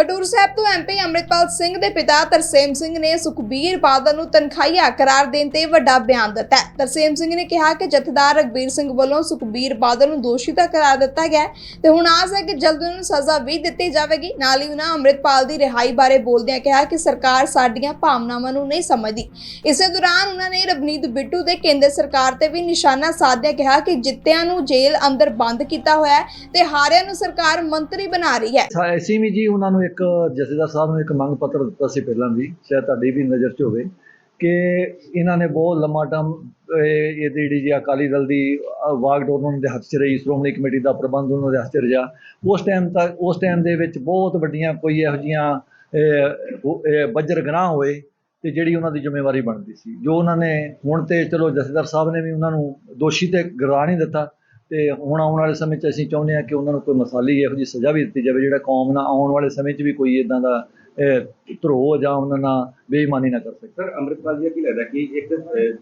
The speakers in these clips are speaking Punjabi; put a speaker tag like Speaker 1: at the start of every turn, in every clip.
Speaker 1: ਖਡੂਰ ਸਾਹਿਬ ਤੋਂ ਐਮਪੀ ਅੰਮ੍ਰਿਤਪਾਲ ਸਿੰਘ ਦੇ ਪਿਤਾ ਤਰਸੇਮ ਸਿੰਘ ਨੇ ਸੁਖਬੀਰ ਬਾਦਲ ਨੂੰ ਤਨਖਾਹੀਆ ਕਰਾਰ ਦੇਣ ਤੇ ਵੱਡਾ ਬਿਆਨ ਦਿੱਤਾ ਤਰਸੇਮ ਸਿੰਘ ਨੇ ਕਿਹਾ ਕਿ ਜਥੇਦਾਰ ਰਗਬੀਰ ਸਿੰਘ ਵੱਲੋਂ ਸੁਖਬੀਰ ਬਾਦਲ ਨੂੰ ਦੋਸ਼ੀ ਤਾਂ ਕਰਾਰ ਦਿੱਤਾ ਗਿਆ ਤੇ ਹੁਣ ਆਸ ਹੈ ਕਿ ਜਲਦ ਉਹਨਾਂ ਨੂੰ ਸਜ਼ਾ ਵੀ ਦਿੱਤੀ ਜਾਵੇਗੀ। ਨਾਲ ਹੀ ਉਹਨਾਂ ਅੰਮ੍ਰਿਤਪਾਲ ਦੀ ਰਿਹਾਈ ਬਾਰੇ ਬੋਲਦਿਆਂ ਕਿਹਾ ਕਿ ਸਰਕਾਰ ਸਾਡੀਆਂ ਭਾਵਨਾਵਾਂ ਨੂੰ ਨਹੀਂ ਸਮਝਦੀ। ਇਸੇ ਦੌਰਾਨ ਉਹਨਾਂ ਨੇ ਰਵਨੀਤ ਬਿੱਟੂ ਦੇ ਕੇਂਦਰ ਸਰਕਾਰ ਤੇ ਵੀ ਨਿਸ਼ਾਨਾ ਸਾਧਦਿਆਂ ਕਿਹਾ ਕਿ ਜਿੱਤਿਆਂ ਨੂੰ ਜੇਲ੍ਹ ਅੰਦਰ ਬੰਦ ਕੀਤਾ ਹੋਇਆ ਹੈ ਤੇ ਹਾਰਿਆਂ ਨੂੰ ਸਰਕਾਰ ਮੰਤਰੀ ਬਣਾ ਰਹੀ ਹੈ।
Speaker 2: ਐਸੀ ਵੀ ਜੀ ਉਹਨਾਂ ਨੂੰ ਇੱਕ ਜਥੇਦਾਰ ਸਾਹਿਬ ਨੂੰ ਇੱਕ ਮੰਗ ਪੱਤਰ ਦਿੱਤਾ ਸੀ ਪਹਿਲਾਂ ਵੀ ਸ਼ਾਇਦ ਤੁਹਾਡੀ ਵੀ ਨਜ਼ਰ 'ਚ ਹੋਵੇ ਕਿ ਇਹਨਾਂ ਨੇ ਬਹੁਤ ਲੰਮਾ ਟਾਈਮ ਇਹ ਜਿਹੜੀ ਜੀ ਅਕਾਲੀ ਦਲ ਦੀ ਅ, ਵਾਗਡੋਰ ਉਹਨਾਂ ਦੇ ਹੱਥ 'ਚ ਰਹੀ ਸ਼੍ਰੋਮਣੀ ਕਮੇਟੀ ਦਾ ਪ੍ਰਬੰਧ ਉਹਨਾਂ ਦੇ ਹੱਥ 'ਚ ਰਿਹਾ ਉਸ ਟਾਈਮ ਤੱਕ ਉਸ ਟਾਈਮ ਦੇ ਵਿੱਚ ਬਹੁਤ ਵੱਡੀਆਂ ਕੋਈ ਇਹੋ ਜਿਹੀਆਂ ਬੱਜਰ ਗਨਾਹ ਹੋਏ ਤੇ ਜਿਹੜੀ ਉਹਨਾਂ ਦੀ ਜ਼ਿੰਮੇਵਾਰੀ ਬਣਦੀ ਸੀ। ਜੋ ਉਹਨਾਂ ਨੇ ਹੁਣ ਤੇ ਚਲੋ ਜਥੇਦਾਰ ਸਾਹਿਬ ਨੇ ਵੀ ਉਹਨਾਂ ਨੂੰ ਦੋਸ਼ੀ ਤੇ ਗਰਾ ਨਹੀਂ ਦਿੱਤਾ ਤੇ ਹੁਣ ਆਉਣ ਵਾਲੇ ਸਮੇਂ 'ਚ ਅਸੀਂ ਚਾਹੁੰਦੇ ਹਾਂ ਕਿ ਉਹਨਾਂ ਨੂੰ ਕੋਈ ਮਸਾਲੀ ਇਹੋ ਜਿਹੀ ਸਜ਼ਾ ਵੀ ਦਿੱਤੀ ਜਾਵੇ ਜਿਹੜਾ ਕੌਮ ਨਾਲ ਆਉਣ ਵਾਲੇ ਸਮੇਂ 'ਚ ਵੀ ਕੋਈ ਇਦਾਂ ਦਾ ਧਰੋਹ ਜਾਂ ਉਹਨਾਂ ਨਾਲ ਬੇਈਮਾਨੀ ਨਾ ਕਰ ਸਕੇ।
Speaker 3: ਸਰ ਅੰਮ੍ਰਿਤਪਾਲ ਜੀ ਕੀ ਲੱਗਦਾ ਕਿ ਇੱਕ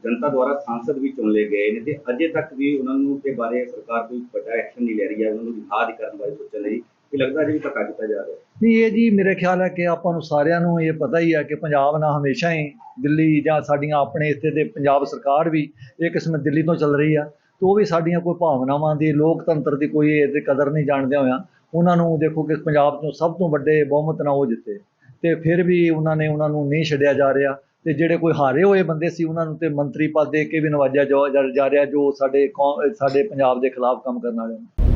Speaker 3: ਜਨਤਾ ਦੁਆਰਾ ਸਾਂਸਦ ਵੀ ਚੁਣ ਲਏ ਗਏ ਨੇ ਤੇ ਅਜੇ ਤੱਕ ਵੀ ਉਹਨਾਂ ਨੂੰ ਤੇ ਬਾਰੇ ਸਰਕਾਰ ਕੋਈ ਵੱਡਾ ਐਕਸ਼ਨ ਨਹੀਂ ਲੈ ਰਹੀ ਹੈ ਉਹਨਾਂ ਨੂੰ ਨਹੀਂ ਕਰਨ ਬਾਰੇ ਸੋਚਣ ਲਈ ਕਿ ਲੱਗਦਾ ਜੀ ਧੱਕਾ ਕੀਤਾ ਜਾ ਰਿਹਾ?
Speaker 2: ਨਹੀਂ ਇਹ ਜੀ ਮੇਰੇ ਖਿਆਲ ਹੈ ਕਿ ਆਪਾਂ ਨੂੰ ਸਾਰਿਆਂ ਨੂੰ ਇਹ ਪਤਾ ਹੀ ਹੈ ਕਿ ਪੰਜਾਬ ਨਾਲ ਹਮੇਸ਼ਾ ਹੀ ਦਿੱਲੀ ਜਾਂ ਸਾਡੀਆਂ ਆਪਣੇ ਇੱਥੇ ਦੇ ਪੰਜਾਬ ਸਰਕਾਰ ਵੀ ਇਹ ਕਿਸਮ ਦਿੱਲੀ ਤੋਂ ਚੱਲ ਰਹੀ ਆ। ਤੇ ਉਹ ਵੀ ਸਾਡੀਆਂ ਕੋਈ ਭਾਵਨਾਵਾਂ ਦੀ, ਲੋਕਤੰਤਰ ਦੀ ਕੋਈ ਇਹਦੀ ਕਦਰ ਨਹੀਂ ਜਾਣਦਿਆਂ ਹੋਇਆਂ ਉਹਨਾਂ ਨੂੰ ਦੇਖੋ ਕਿ ਪੰਜਾਬ ਤੋਂ ਸਭ ਤੋਂ ਵੱਡੇ ਬਹੁਮਤ ਨਾਲ ਉਹ ਜਿੱਤੇ। ਤੇ ਫਿਰ ਵੀ ਉਹਨਾਂ ਨੇ ਉਹਨਾਂ ਨੂੰ ਨਹੀਂ ਛੱਡਿਆ ਜਾ ਰਿਹਾ। ਤੇ ਜਿਹੜੇ ਕੋਈ ਹਾਰੇ ਹੋਏ ਬੰਦੇ ਸੀ ਉਹਨਾਂ ਨੂੰ ਤੇ ਮੰਤਰੀ ਪਦ ਦੇ ਕੇ ਵੀ ਨਵਾਜਿਆ ਜਾ ਜਾ ਰਿਹਾ ਜੋ ਸਾਡੇ ਕੌਮ ਸਾਡੇ ਪੰਜਾਬ ਦੇ ਖਿਲਾਫ ਕੰਮ ਕਰਨ ਵਾਲੇ ਨੇ।